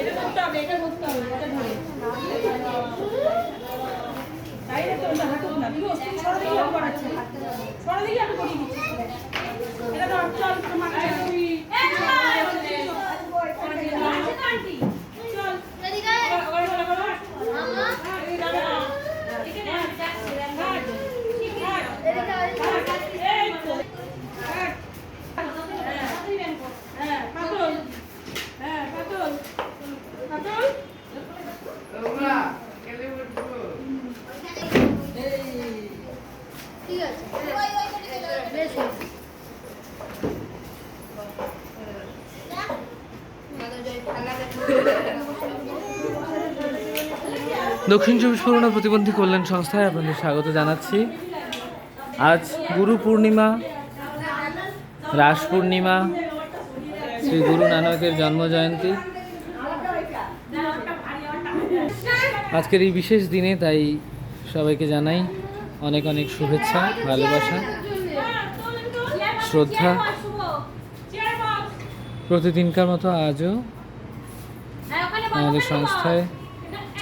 এটা করতে হবে, এটা করতে হবে তাই না তো ওটা হাঁটুক না তুমি আমি এটা তো মাকে দক্ষিণ চব্বিশ পরগনা প্রতিবন্ধী কল্যাণ সংস্থায় আপনাদের স্বাগত জানাচ্ছি। আজ গুরু পূর্ণিমা, রাস পূর্ণিমা, শ্রী গুরু নানকের জন্ম জয়ন্তী আজকের এই বিশেষ দিনে তাই সবাইকে জানাই অনেক অনেক শুভেচ্ছা, ভালোবাসা, শ্রদ্ধা। প্রতিদিনকার মতো আজও আমাদের সংস্থায়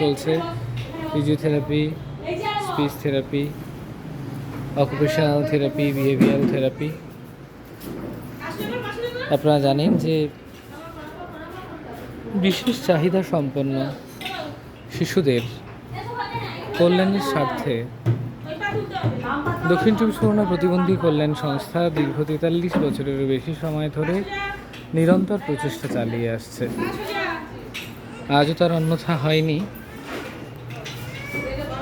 চলছে physiotherapy speech therapy occupational therapy behavioural therapy আপনারা জানেন যে বিশেষ চাহিদা সম্পন্ন শিশুদের কল্যাণের স্বার্থে দক্ষিণ চব্বিশ পরগনা প্রতিবন্ধী কল্যাণ সংস্থা দীর্ঘ তেতাল্লিশ বছরেরও বেশি সময় ধরে নিরন্তর প্রচেষ্টা চালিয়ে আসছে। আজও তার অন্যথা হয়নি।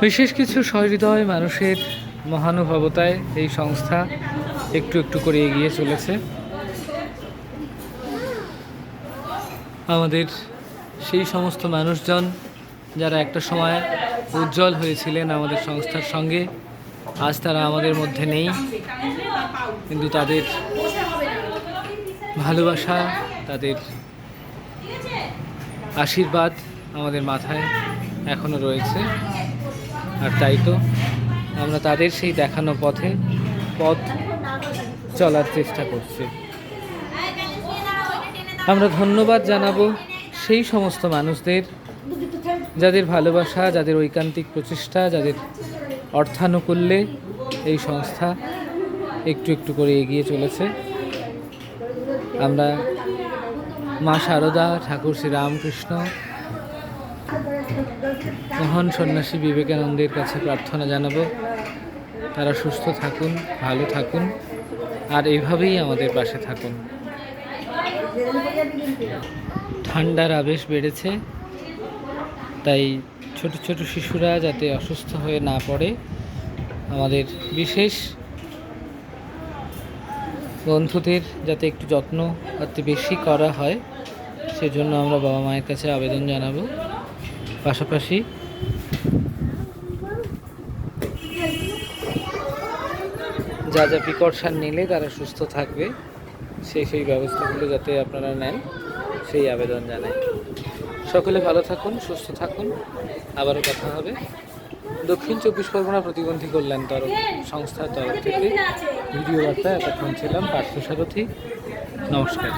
বিশেষ কিছু সহৃদয় মানুষের মহানুভবতায় এই সংস্থা একটু একটু করে এগিয়ে চলেছে। আমাদের সেই সমস্ত মানুষজন যারা একটা সময় উজ্জ্বল হয়েছিলেন আমাদের সংস্থার সঙ্গে, আজ তারা আমাদের মধ্যে নেই। কিন্তু তাদের ভালোবাসা, তাদের আশীর্বাদ আমাদের মাথায় এখনও রয়েছে। আর তাই তো আমরা তাদের সেই দেখানো পথে পথ চলার চেষ্টা করছি। আমরা ধন্যবাদ জানাব সেই সমস্ত মানুষদের, যাদের ভালোবাসা, যাদের ঐকান্তিক প্রচেষ্টা, যাদের অর্থানুকূল্যে এই সংস্থা একটু একটু করে এগিয়ে চলেছে। আমরা মা শারদা ঠাকুর শ্রী রামকৃষ্ণ মহান সন্ন্যাসী বিবেকানন্দের কাছে প্রার্থনা জানাব। তারা সুস্থ থাকুন, ভালো থাকুন, আর এইভাবেই আমাদের পাশে থাকুন। ঠান্ডার আবেশ বেড়েছে, তাই ছোট ছোট শিশুরা যাতে অসুস্থ হয়ে না পড়ে, আমাদের বিশেষ বন্ধুদের যাতে একটু যত্ন অতি বেশি করা হয়, সেজন্য আমরা বাবা মায়ের কাছে আবেদন জানাব। পাশাপাশি যা যা প্রিকশন নিলে তারা সুস্থ থাকবে, সেই সেই ব্যবস্থাগুলো যাতে আপনারা নেন, সেই আবেদন জানাই। সকলে ভালো থাকুন, সুস্থ থাকুন। আবারও কথা হবে। দক্ষিণ চব্বিশ পরগনা প্রতিবন্ধী কল্যাণ তরফ সংস্থার তরফ থেকে ভিডিও বার্তা এতক্ষণ ছিলাম পার্থসারথী নমস্কার।